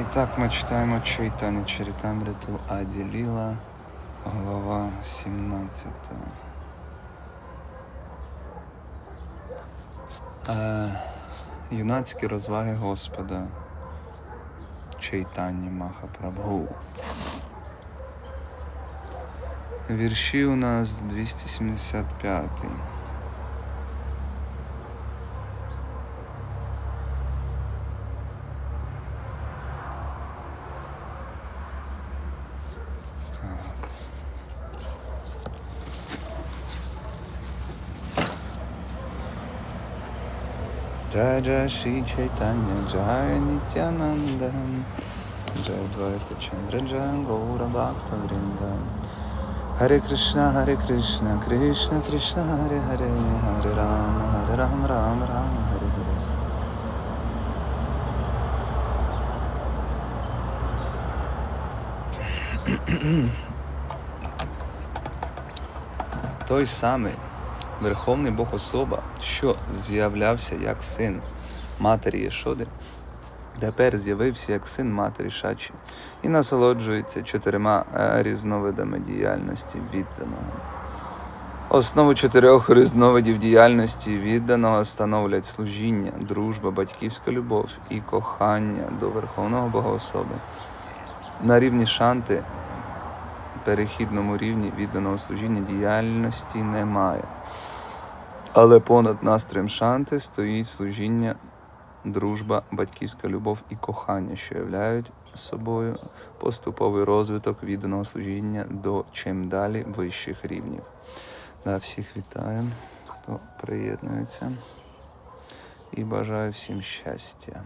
І так ми читаємо Чайтані Чарітамриту Аді Ліла, глава 17. Е, юнацькі розваги Господа Чайтані Махапрабху. Вірші у нас 275. Jai Jai Shri Chaitanya Jai Nityanandam Jai Dvaita Chandra Jai Gaura Bhakta Vrindam Hare Krishna Hare Krishna Krishna Krishna Hare Hare Hare Rama Hare Rama Rama Rama Hare Hare to je summit Верховний Бог особа, що з'являвся як син матері Єшоди, тепер з'явився як син матері Шачі і насолоджується чотирма е, різновидами діяльності відданого. Основу чотирьох різновидів діяльності відданого становлять служіння, дружба, батьківська любов і кохання до Верховного Богоособи. На рівні шанти перехідному рівні відданого служіння діяльності немає. Але понад настроєм шанти стоїть служіння, дружба, батьківська любов і кохання, що являють собою поступовий розвиток відданого служіння до чим далі вищих рівнів. Да, всіх вітаю, хто приєднується. І бажаю всім щастя.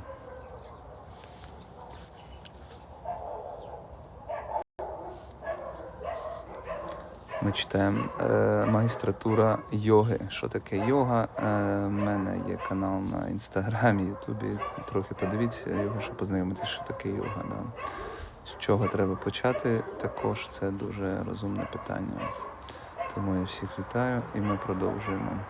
Ми читаємо е, магістратура йоги. Що таке йога? Е, У мене є канал на інстаграмі, Ютубі. Трохи подивіться його, щоб познайомитися, що таке йога. Да. З чого треба почати, також це дуже розумне питання. Тому я всіх вітаю і ми продовжуємо.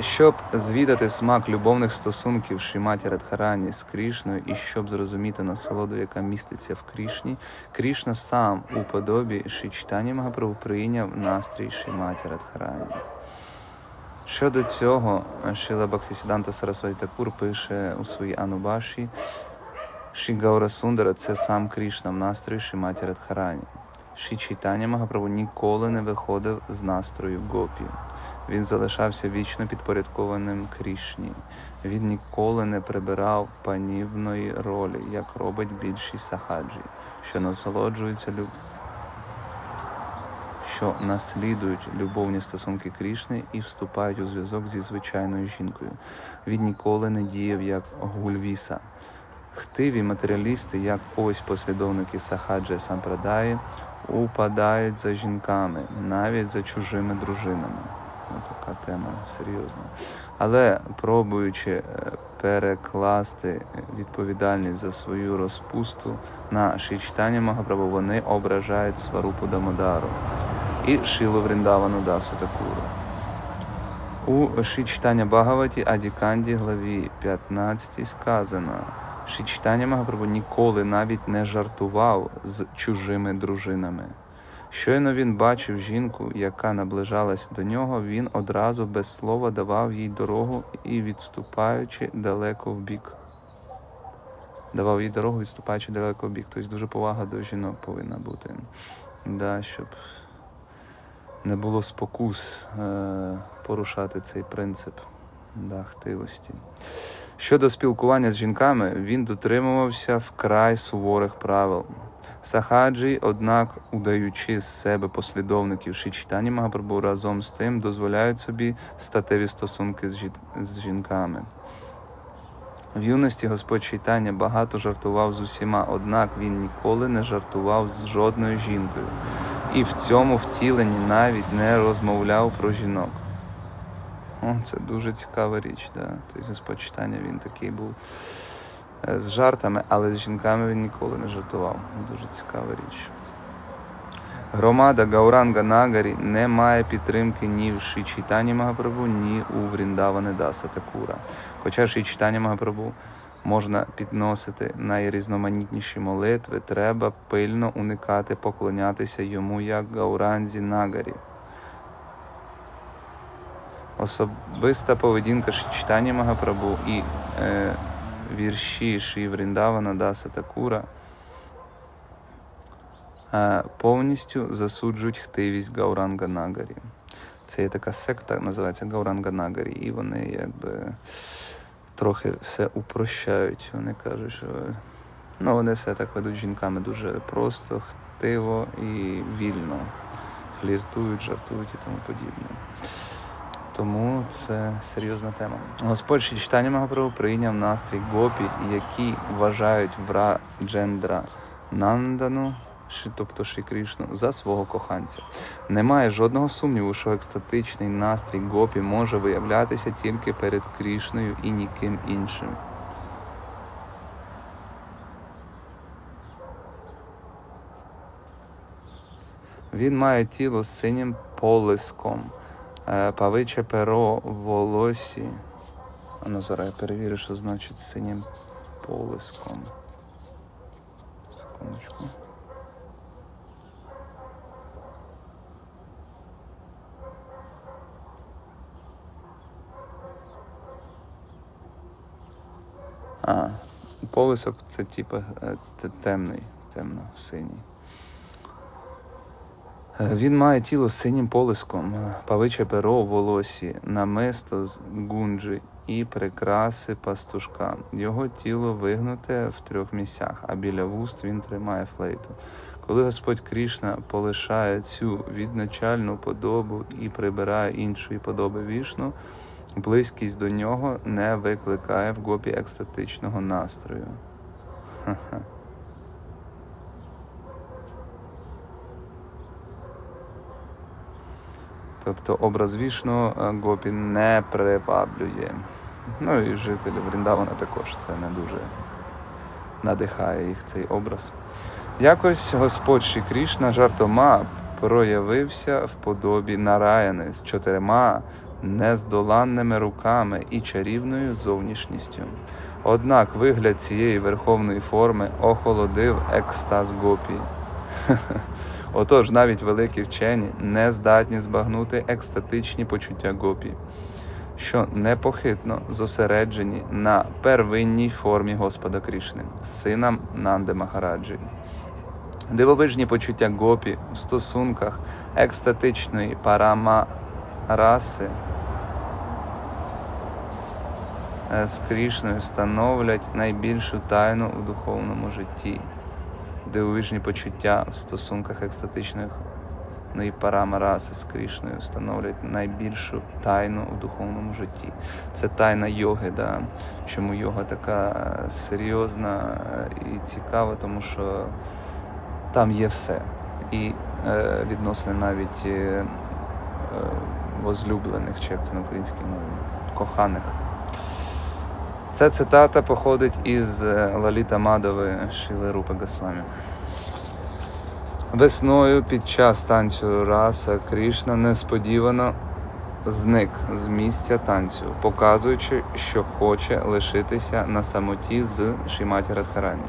Щоб звідати смак любовних стосунків Шіматі Радхарані з Крішною і щоб зрозуміти насолоду, яка міститься в Крішні, Крішна сам у подобі Шичтані Магапрабху прийняв настрій Шіматі Радхарані. Щодо цього, Шила Бхактисіданта Сарасваті Такур пише у своїй Анубаші, Ші Гаура Сундара це сам Крішна в настрої Шіматі Радхарані. Ші Чайтаня ніколи не виходив з настрою гопі. Він залишався вічно підпорядкованим Крішні. Він ніколи не прибирав панівної ролі, як робить більшість сахаджі, що насолоджуються люб... що наслідують любовні стосунки Крішни і вступають у зв'язок зі звичайною жінкою. Він ніколи не діяв як Гульвіса. Хтиві матеріалісти, як ось послідовники Сахаджа Сампрадаї, упадають за жінками, навіть за чужими дружинами. Ось така тема серйозна. Але пробуючи е, перекласти відповідальність за свою розпусту на Шичтані Магапрабху, вони ображають Сварупу Дамодару і Шилу Вріндавану Дасу Такуру. У Шичтаня Багаваті Адіканді главі 15 сказано, Шичтаня Магапрабху ніколи навіть не жартував з чужими дружинами. Щойно він бачив жінку, яка наближалась до нього, він одразу без слова давав їй дорогу і відступаючи далеко в бік. Давав їй дорогу, відступаючи далеко в бік. Тобто дуже повага до жінок повинна бути. Да, щоб не було спокус е, порушати цей принцип да, хтивості. Щодо спілкування з жінками, він дотримувався вкрай суворих правил. Сахаджі, однак, удаючи з себе послідовників Шичтані Магапрабху, разом з тим дозволяють собі статеві стосунки з, жін- з жінками. В юності Господь Чайтання багато жартував з усіма, однак він ніколи не жартував з жодною жінкою, і в цьому втіленні навіть не розмовляв про жінок. О, це дуже цікава річ. Да? Тобто Господь Чайтання, він такий був з жартами, але з жінками він ніколи не жартував. Дуже цікава річ. Громада Гауранга Нагарі не має підтримки ні в Ші Чайтані Магапрабху, ні у Вріндаване Даса Такура. Хоча Ші Чайтані Магапрабху можна підносити найрізноманітніші молитви, треба пильно уникати поклонятися йому як Гауранзі Нагарі. Особиста поведінка Читання Магапрабу і е, вірші Ші Вріндавана Даса Такура е, повністю засуджують хтивість Гауранга Нагарі. Це є така секта, називається Гауранга Нагарі, і вони якби трохи все упрощають. Вони кажуть, що ну, вони все так ведуть жінками дуже просто, хтиво і вільно. Фліртують, жартують і тому подібне. Тому це серйозна тема. Господь Шрі читання Магапрабу прийняв настрій гопі, які вважають вра Джендра Нандану, тобто Шрі Кришну, за свого коханця. Немає жодного сумніву, що екстатичний настрій гопі може виявлятися тільки перед Крішною і ніким іншим. Він має тіло з синім полиском, павиче перо волосі. А ну зараз я перевірю, що значить синім полиском. Секундочку. А, полисок це типу е, темний, темно-синій. Е, Він має тіло з синім полиском, е, павиче перо у волосі, намисто з гунджі і прикраси пастушка. Його тіло вигнуте в трьох місцях, а біля вуст він тримає флейту. Коли Господь Крішна полишає цю відначальну подобу і прибирає іншої подоби вішну, близькість до нього не викликає в гопі екстатичного настрою. Ха-ха. Тобто образ вішну е, Гопі не приваблює. Ну і жителі Вріндавана також це не дуже надихає їх цей образ. Якось Господь Шрі Крішна жартома проявився в подобі Нараяни з чотирма нездоланними руками і чарівною зовнішністю. Однак вигляд цієї верховної форми охолодив екстаз Гопі. Отож, навіть великі вчені не здатні збагнути екстатичні почуття гопі, що непохитно зосереджені на первинній формі Господа Крішни, синам Нанди Махараджі. Дивовижні почуття гопі в стосунках екстатичної парама раси е, з Крішною становлять найбільшу тайну у духовному житті дивовижні почуття в стосунках екстатичної ну, і парамараси з Крішною становлять найбільшу тайну у духовному житті. Це тайна йоги. Да? Чому йога така е, серйозна е, і цікава, тому що там є все. І е, відносини навіть е, е, возлюблених, чи як це на українській мові, коханих. Ця цитата походить із Лаліта Мадови Шіли Рупи Госвамі. Весною під час танцю раса Крішна несподівано зник з місця танцю, показуючи, що хоче лишитися на самоті з Шіматі Радхарані.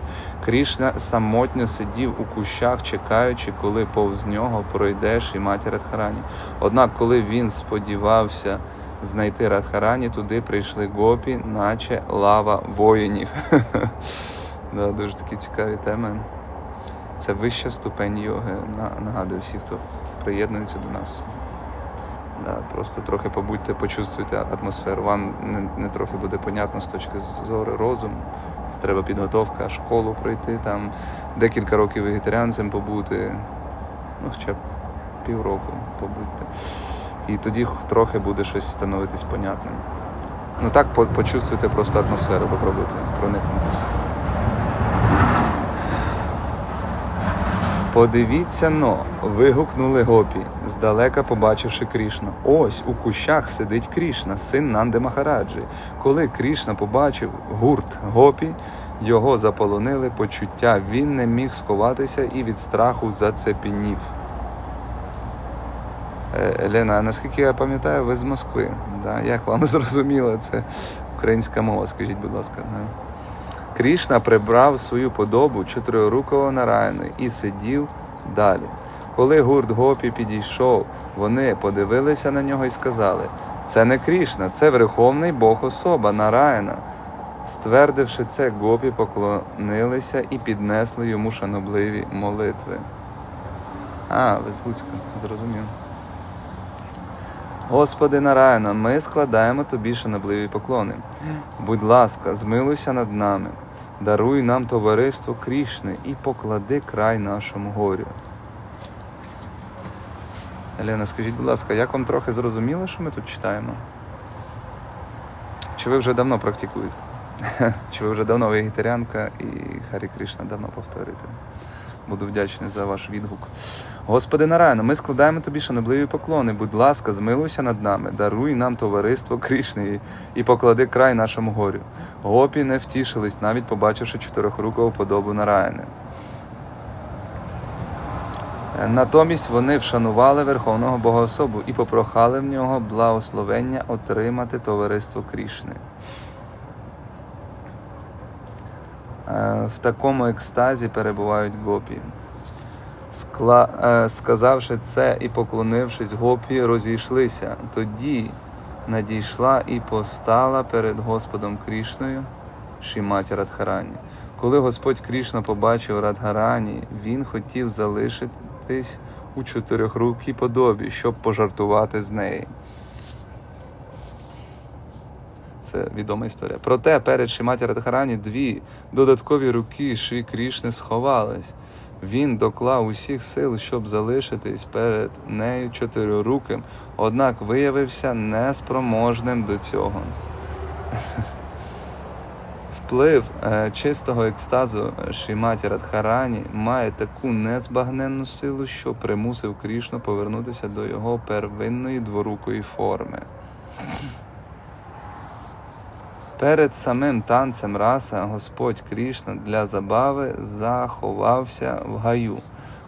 Крішна самотньо сидів у кущах, чекаючи, коли повз нього пройде Шіматі Радхарані. Однак, коли він сподівався знайти Радхарані, туди прийшли гопі, наче лава воїнів. дуже такі цікаві теми. Це вища ступень йоги. Нагадую всіх, хто приєднується до нас. Да, просто трохи побудьте, почувствуйте атмосферу. Вам не, не трохи буде понятно з точки зору розуму. Це треба підготовка, школу пройти, там декілька років вегетаріанцем побути, ну хоча б півроку побудьте. І тоді трохи буде щось становитись понятним. Ну так почувствуйте просто атмосферу, попробуйте проникнутися. Подивіться но, вигукнули гопі, здалека побачивши Крішну. Ось у кущах сидить Крішна, син Нанди Махараджі. Коли Крішна побачив гурт гопі, його заполонили почуття. Він не міг сховатися і від страху зацепенів. Е, Елена, наскільки я пам'ятаю, ви з Москви. Да? Як вам зрозуміло, це українська мова, скажіть, будь ласка. Крішна прибрав свою подобу чотирирукого Нараяни і сидів далі. Коли гурт гопі підійшов, вони подивилися на нього і сказали: це не Крішна, це верховний Бог особа Нараяна. Ствердивши це, гопі поклонилися і піднесли йому шанобливі молитви. А, ви зрозумів. Господи Нараяна, ми складаємо тобі шанобливі поклони. Будь ласка, змилуйся над нами, даруй нам товариство Крішни і поклади край нашому горю. Елена, скажіть, будь ласка, як вам трохи зрозуміло, що ми тут читаємо? Чи ви вже давно практикуєте? Чи ви вже давно вегетаріанка і Харі Кришна давно повторюєте? Буду вдячний за ваш відгук. Господи Нараяна, ми складаємо тобі шанобливі поклони. Будь ласка, змилуйся над нами, даруй нам товариство Кришни і поклади край нашому горю. Гопі не втішились, навіть побачивши чотирьохрукову подобу Нараяни. Натомість вони вшанували Верховного Богоособу і попрохали в нього благословення отримати товариство Крішни. Е, В такому екстазі перебувають гопі. Скла... е, Сказавши це і поклонившись, гопі розійшлися. Тоді надійшла і постала перед Господом Крішною Шіматі Радхарані. Коли Господь Крішна побачив Радгарані, він хотів залишитись у чотирьохрукій подобі, щоб пожартувати з неї. Це відома історія. Проте перед Шиматі Радхарані дві додаткові руки Шрі Крішни сховались. Він доклав усіх сил, щоб залишитись перед нею чотирируким, однак виявився неспроможним до цього. Вплив е, чистого екстазу Шіматі Радхарані має таку незбагненну силу, що примусив Крішну повернутися до його первинної дворукої форми. Перед самим танцем раса Господь Крішна для забави заховався в гаю.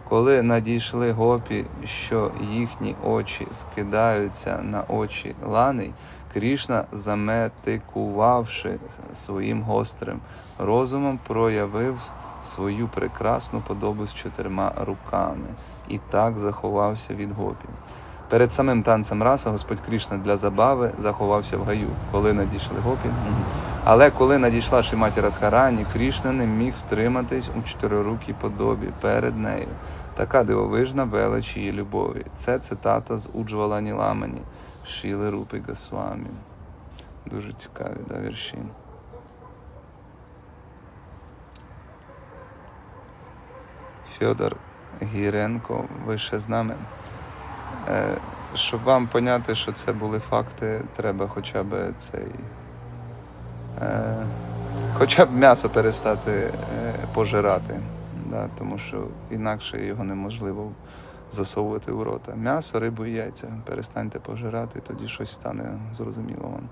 Коли надійшли гопі, що їхні очі скидаються на очі лани, Крішна, заметикувавши своїм гострим розумом, проявив свою прекрасну подобу з чотирма руками і так заховався від гопі. Перед самим танцем раса Господь Крішна для забави заховався в гаю, коли надійшли гопі. Але коли надійшла Шиматі Радхарані, Крішна не міг втриматись у чотирирукій подобі перед нею. Така дивовижна велич її любові. Це цитата з Уджвала Ніламані, Шіли Рупи Госвамі. Дуже цікаві да, вірші. Фьодор Гіренко, ви ще з нами. Е, щоб вам поняти, що це були факти, треба хоча б цей. Е, хоча б м'ясо перестати е, пожирати. Да, тому що інакше його неможливо засовувати в рота. М'ясо, рибу і яйця. Перестаньте пожирати, тоді щось стане зрозуміло вам.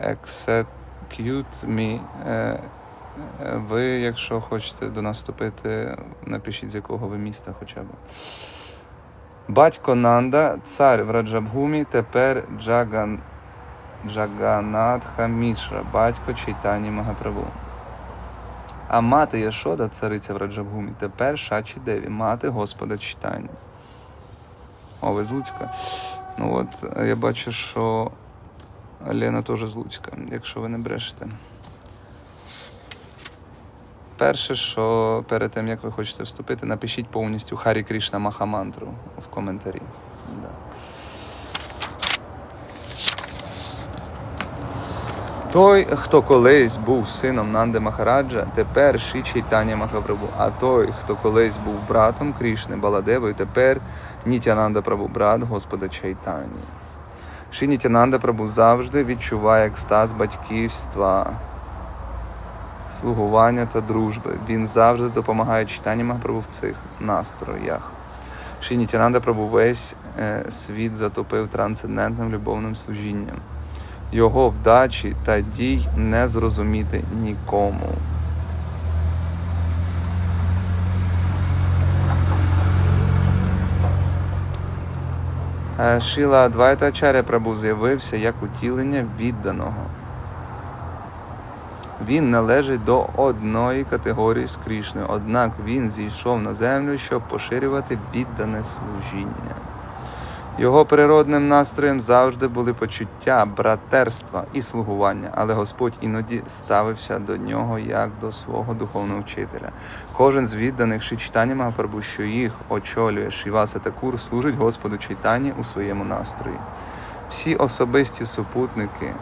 Execute me. Ви, якщо хочете до нас вступити, напишіть, з якого ви міста хоча б. Батько Нанда, цар в Раджабгумі, тепер Джаган... Джаганатха Мішра, батько Чайтані Магапрабу. А мати Яшода, цариця в Раджабгумі, тепер Шачі Деві, мати Господа Чайтані. О, ви з Луцька. Ну от, я бачу, що Лена теж з Луцька, якщо ви не брешете. Перше, що перед тим, як ви хочете вступити, напишіть повністю Харі Крішна Махамантру в коментарі. Да. Той, хто колись був сином Нанди Махараджа, тепер Ші Чайтаня Махапрабу. А той, хто колись був братом Крішни Баладевою, тепер Нітянанда Прабу, брат Господа Чайтані. Ші Нітянанда Прабу завжди відчуває екстаз батьківства слугування та дружби. Він завжди допомагає читанням Магапрабу в цих настроях. Шінітянанда Прабу весь е, світ затопив трансцендентним любовним служінням. Його вдачі та дій не зрозуміти нікому. Е, Шіла Адвайта Чаря Прабу з'явився як утілення відданого. Він належить до одної категорії з Крішною, однак він зійшов на землю, щоб поширювати віддане служіння. Його природним настроєм завжди були почуття братерства і слугування, але Господь іноді ставився до нього як до свого духовного вчителя. Кожен з відданих Шичтані Магапрабу, що їх очолює Шіваса Такур, служить Господу Чайтані у своєму настрої. Всі особисті супутники,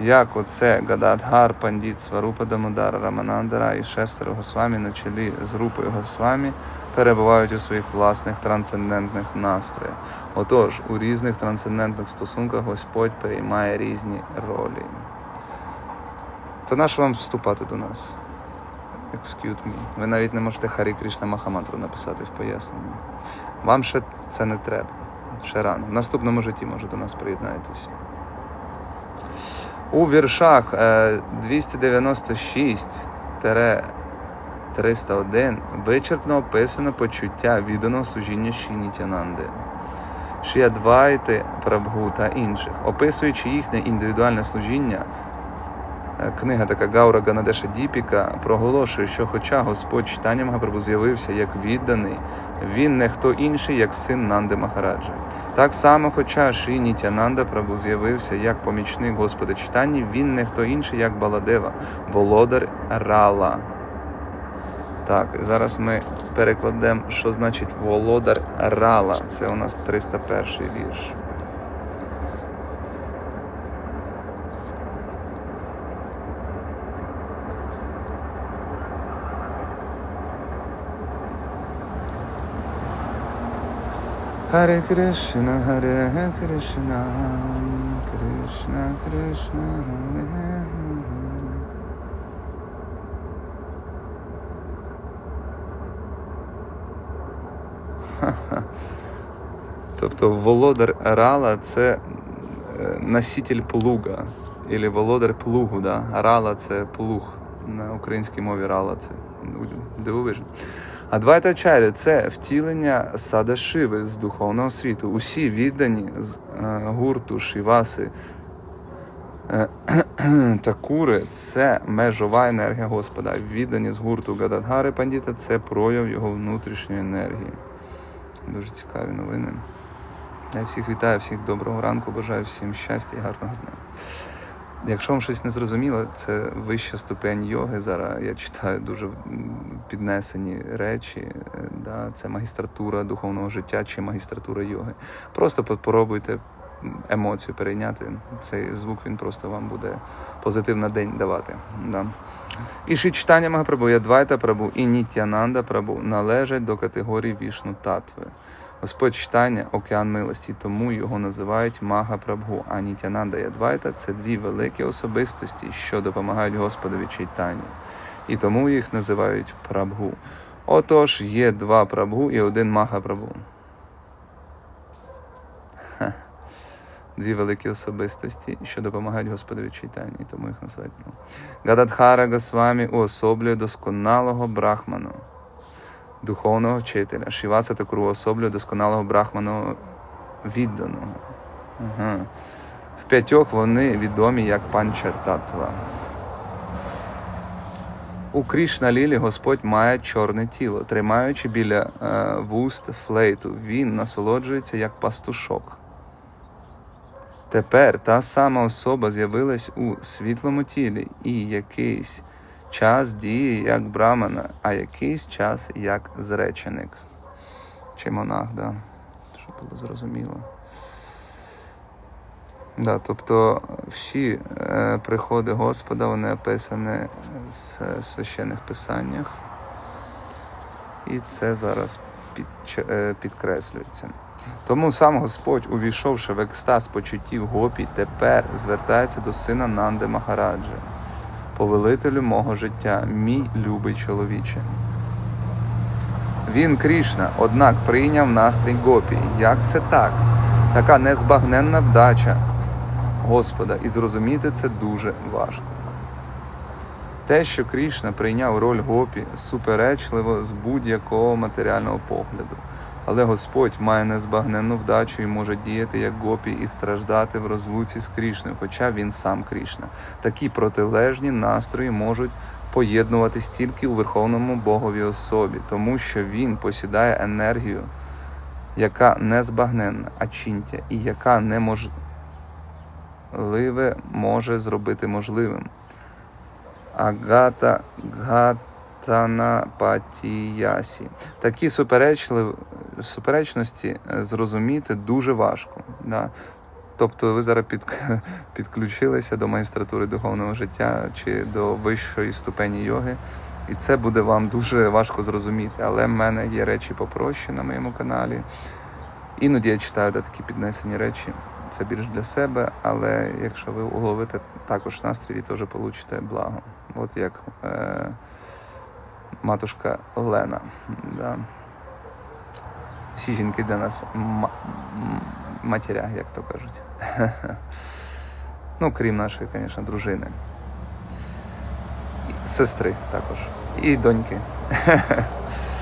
як оце Гададгар, Пандіт, Сварупа Дамодар, Раманандара і шестеро Госвамі на чолі з групою Госвамі перебувають у своїх власних трансцендентних настроях. Отож, у різних трансцендентних стосунках Господь приймає різні ролі. То нащо вам вступати до нас? Excuse me. Ви навіть не можете Харі Кришна Махамантру написати в поясненні. Вам ще це не треба. Ще рано. В наступному житті може до нас приєднаєтесь. У віршах е, 296-301 вичерпно описано почуття відданого служіння Шінітянанди, Шіадвайти, Прабгу та інших. Описуючи їхнє індивідуальне служіння, книга така Гаура Ганадеша Діпіка проголошує, що хоча Господь читанням Махапрабху з'явився як відданий, він не хто інший, як син Нанди Махараджа. Так само, хоча Шрі Нітянанда Прабу з'явився як помічник Господа читанні, він не хто інший, як Баладева, володар Рала. Так, зараз ми перекладемо, що значить володар Рала. Це у нас 301 вірш. Кришна, Харе Кришна, Кришна, Кришна, Харе Харе. Ха-ха. Тобто володар Рала це е, носитель плуга, або володар плугу. Да? Рала це плуг. На українській мові рала це дивовижно. Адвайта Чарі це втілення сада Шиви з духовного світу. Усі віддані з е, гурту Шиваси е, та кури це межова енергія Господа. Віддані з гурту Гададгари Пандіта це прояв його внутрішньої енергії. Дуже цікаві новини. Я всіх вітаю, всіх доброго ранку, бажаю всім щастя і гарного дня. Якщо вам щось не зрозуміло, це вища ступень йоги. Зараз я читаю дуже піднесені речі. е, Да? Це магістратура духовного життя чи магістратура йоги. Просто попробуйте емоцію перейняти. Цей звук він просто вам буде позитив на день давати. Да. І читання Магапрабу, Ядвайта Прабу і Нітянанда Прабу належать до категорії вішну татви. Господь читання океан милості, тому його називають Мага Прабгу, а Нітянанда і це дві великі особистості, що допомагають Господові читанні. І тому їх називають Прабгу. Отож, є два Прабгу і один Мага Прабгу. Дві великі особистості, що допомагають Господові читанні, і тому їх називають Прабгу. Гададхара Госвамі уособлює досконалого брахману духовного вчителя. Шіваса Такуру особлює досконалого брахману відданого. Ага. В п'ятьох вони відомі як панчататва. У Крішна Лілі Господь має чорне тіло, тримаючи біля е, вуст флейту. Він насолоджується як пастушок. Тепер та сама особа з'явилась у світлому тілі і якийсь час діє як брамана, а якийсь час як зреченик. Чи монах, да. Щоб було зрозуміло. Да, тобто всі е, приходи Господа вони описані в е, священних писаннях. І це зараз під, е, підкреслюється. Тому сам Господь, увійшовши в екстаз почуттів гопі, тепер звертається до сина Нанди Махараджа повелителю мого життя, мій любий чоловіче. Він Крішна, однак прийняв настрій гопі. Як це так? Така незбагненна вдача Господа, і зрозуміти це дуже важко. Те, що Крішна прийняв роль гопі, суперечливо з будь-якого матеріального погляду. Але Господь має незбагненну вдачу і може діяти як гопі і страждати в розлуці з Крішною, хоча він сам Крішна. Такі протилежні настрої можуть поєднуватись тільки у Верховному Богові особі, тому що він посідає енергію, яка незбагненна, ачінтя, і яка неможливе може зробити можливим. Агата Гатана Патіясі. Такі суперечливі, суперечності е, зрозуміти дуже важко. Да? Тобто ви зараз під, підключилися до магістратури духовного життя чи до вищої ступені йоги, і це буде вам дуже важко зрозуміти. Але в мене є речі попроще на моєму каналі. Іноді я читаю да, такі піднесені речі. Це більш для себе, але якщо ви уловите також настрій, ви теж получите благо. От як е, матушка Лена. Да. Всі жінки для нас матіря, як то кажуть. ну, крім нашої, звісно, дружини. Сестри також. І доньки.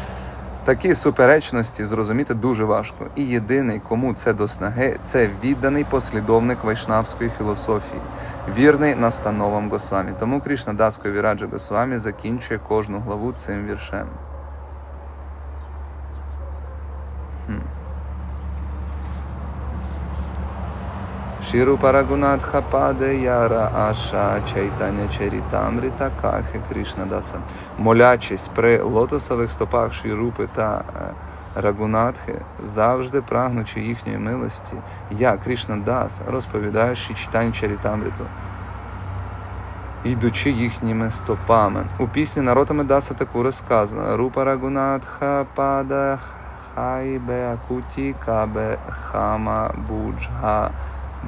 Такі суперечності зрозуміти дуже важко. І єдиний, кому це до снаги, це відданий послідовник вайшнавської філософії, вірний настановам Госвамі. Тому Кришна Даскові Раджа Госвамі закінчує кожну главу цим віршем. Шіру Парагунатха Паде Яра Аша Чайтаня Чарітамріта Кахи Кришна Даса. Молячись при лотосових стопах Шірупи та е, Рагунатхи, завжди прагнучи їхньої милості, я, Кришна Дас, розповідаю Ші Чайтаня Чарітамріту, йдучи їхніми стопами. У пісні народами Даса таку сказано Рупа Рагунатха Пада Хайбе Акуті Кабе Хама Буджга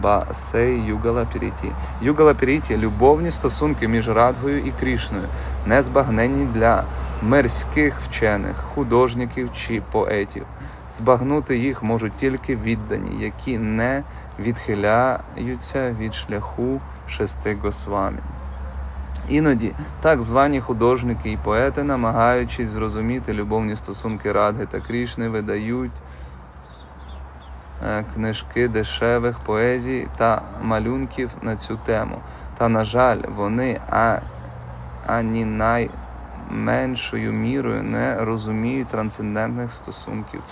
Басей Югала Піріті. Югала Піріті – любовні стосунки між Радгою і Крішною, незбагненні для мирських вчених, художників чи поетів. Збагнути їх можуть тільки віддані, які не відхиляються від шляху шести госвамі. Іноді так звані художники і поети, намагаючись зрозуміти любовні стосунки Радги та Крішни, видають книжки дешевих поезій та малюнків на цю тему. Та, на жаль, вони а, ані найменшою мірою не розуміють трансцендентних стосунків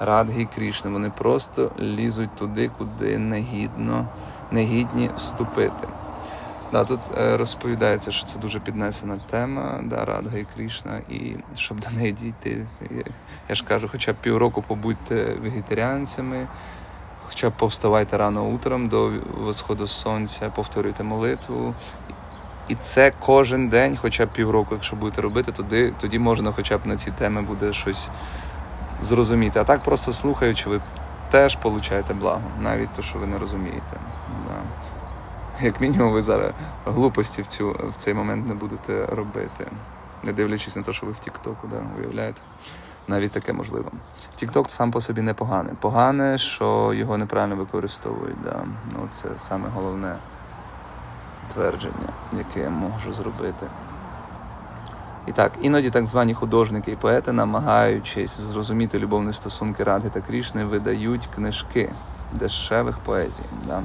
Радги Крішни. Вони просто лізуть туди, куди негідно, негідні вступити. Да, тут е, розповідається, що це дуже піднесена тема, да, Радга і Крішна, і щоб до неї дійти, я, я ж кажу, хоча б півроку побудьте вегетаріанцями, хоча б повставайте рано утром до восходу сонця, повторюйте молитву. І це кожен день, хоча б півроку, якщо будете робити, тоді, тоді можна хоча б на ці теми буде щось зрозуміти. А так просто слухаючи, ви теж получаєте благо, навіть то, що ви не розумієте. Да як мінімум, ви зараз глупості в цю в цей момент не будете робити, не дивлячись на те, що ви в Тіктоку, да, уявляєте? Навіть таке можливо. Тікток сам по собі непоганий. Погане, що його неправильно використовують. Да. Ну, це саме головне твердження, яке я можу зробити. І так, іноді так звані художники і поети, намагаючись зрозуміти любовні стосунки Радги та Крішни, видають книжки дешевих поезій. Да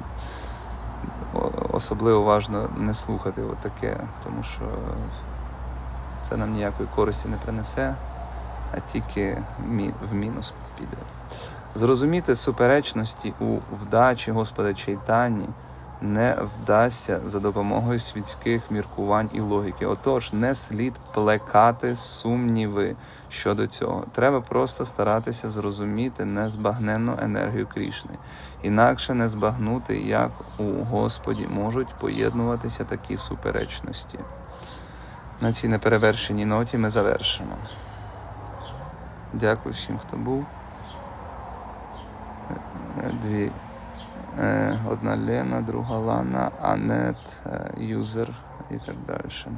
особливо важно не слухати таке, тому що це нам ніякої користі не принесе, а тільки в мінус піде. Зрозуміти суперечності у вдачі Господа Чайтані не вдасться за допомогою світських міркувань і логіки. Отож, не слід плекати сумніви щодо цього. Треба просто старатися зрозуміти незбагненну енергію Крішни. Інакше не збагнути, як у Господі можуть поєднуватися такі суперечності. На цій неперевершеній ноті ми завершимо. Дякую всім, хто був. Дві. Е, Одна Лена, друга Лана, Анет, е, Юзер і так далі.